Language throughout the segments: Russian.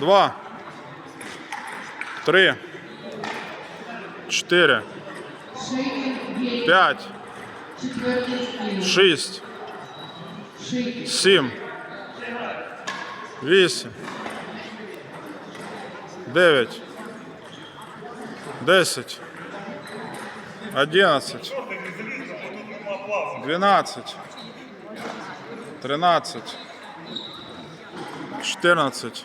два, три, чотири, п'ять, шість, сім, вісім, дев'ять, десять, одинадцять, дванадцять, тринадцять, чотирнадцять,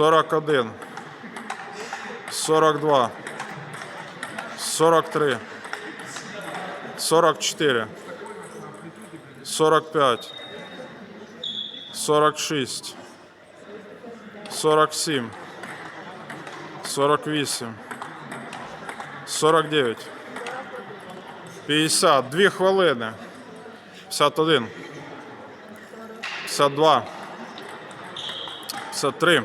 41, 42, 43, 44, 45, 46, 47, 48, 49, 50, 2 хвилини, 51, 52, 53,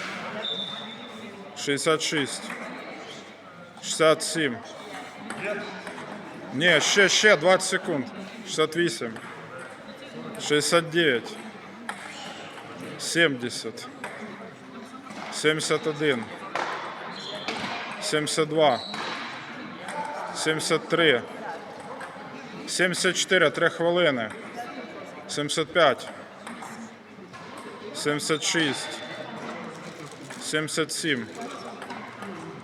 66, 67. Ні, ще, ще 20 секунд. 68, 69, 70, 71, 72, 73, 74, 3 хвилини, 75, 76, 77,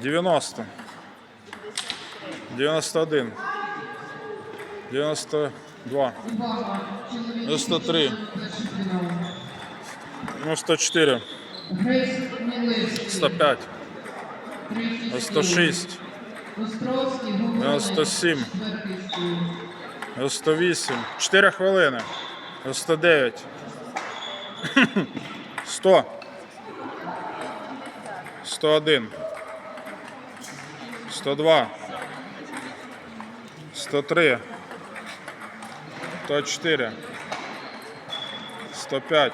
90, 91, 92, 93, 94, 105, 106, 97, 98, 4 хвилини, 109, 100, 101, 102, 103, 104, 105,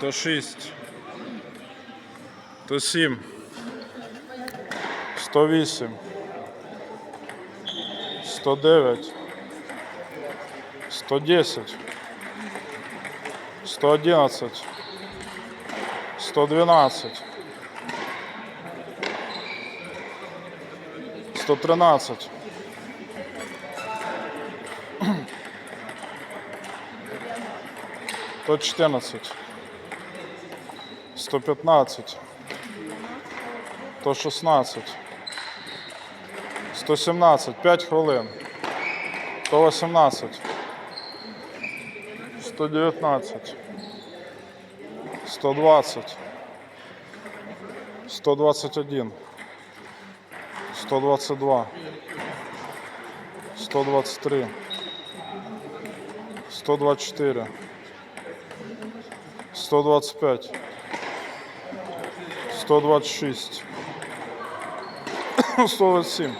106, 107, 108, 109, 110, 111, 112, 113, 114, 115, 116, 117, 5 хвилин, 118, 119, 120, 121, 122, 123, 124, 125, 126, 127,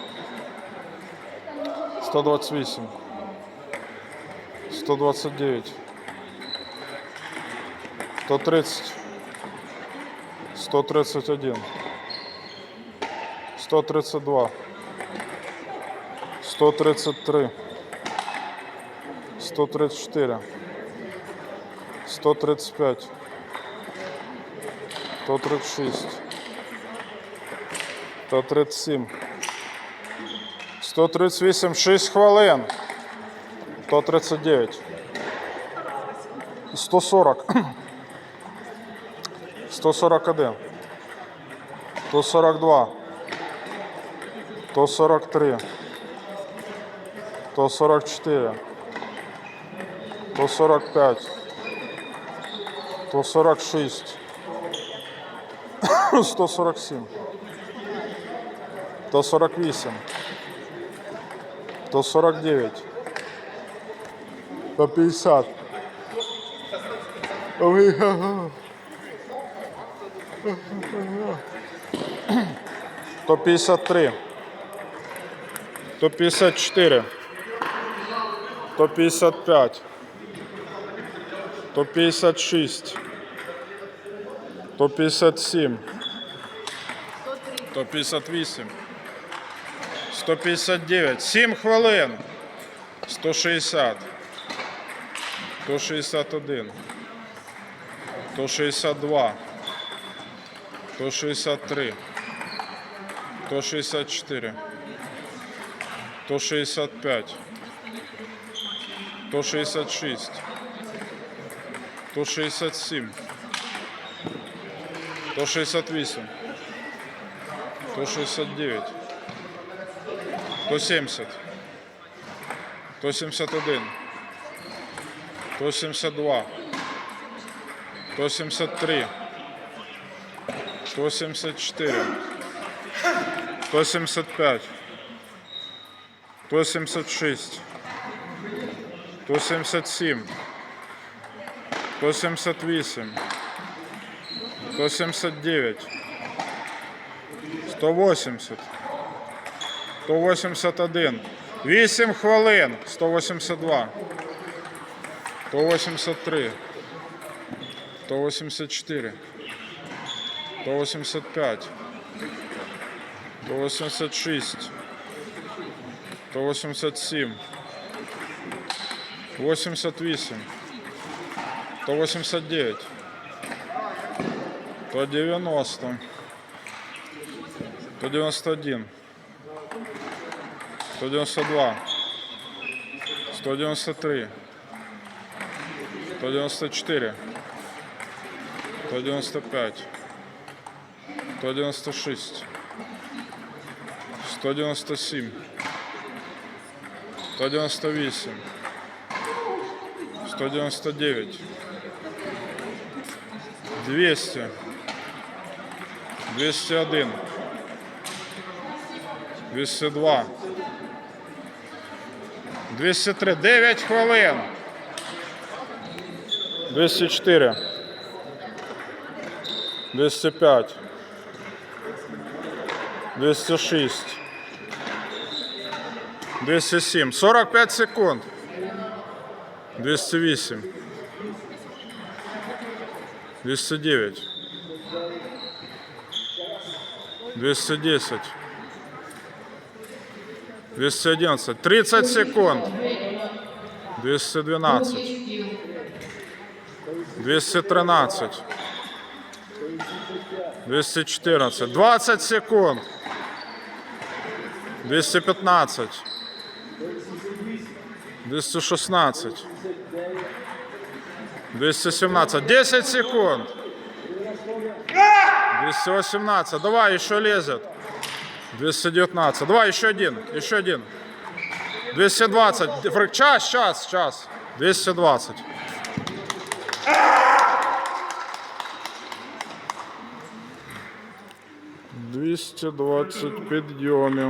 128, 129, 130, 131, 132, 133, 134, 135, 136, 137, 138, 6 хвилин. 139. 140. 141. 142. 143. 144. 145. 146. 147. 148. 149. 150. Ой, то 54, то 55, то 56, то 57, то 58, 159, 7 хвилин, 160, 161, 162, 163, 164. 165, 166, 167, 168, 169, 170, 171, 172, 173, 174, 175, 176, 177, 178, 179, 180, 181, 8 хвилин, 182. 183, 184, 185, 186, 187, 88, 189, 190, 191, 192, 193, 194, 195, 196, 197, 198, 199, 200, 201, 202, 203, 9 хвилин. 204, 205, 206, 207, 45 секунд, 208, 209, 210, 211, 30 секунд, 212, 213. 214. 20 секунд. 215. 216. 217. 10 секунд. 218. Давай, еще лезет. 219. Давай, еще один. Еще один. 220. Час, час, час. 220. Двісті двадцять підйомів.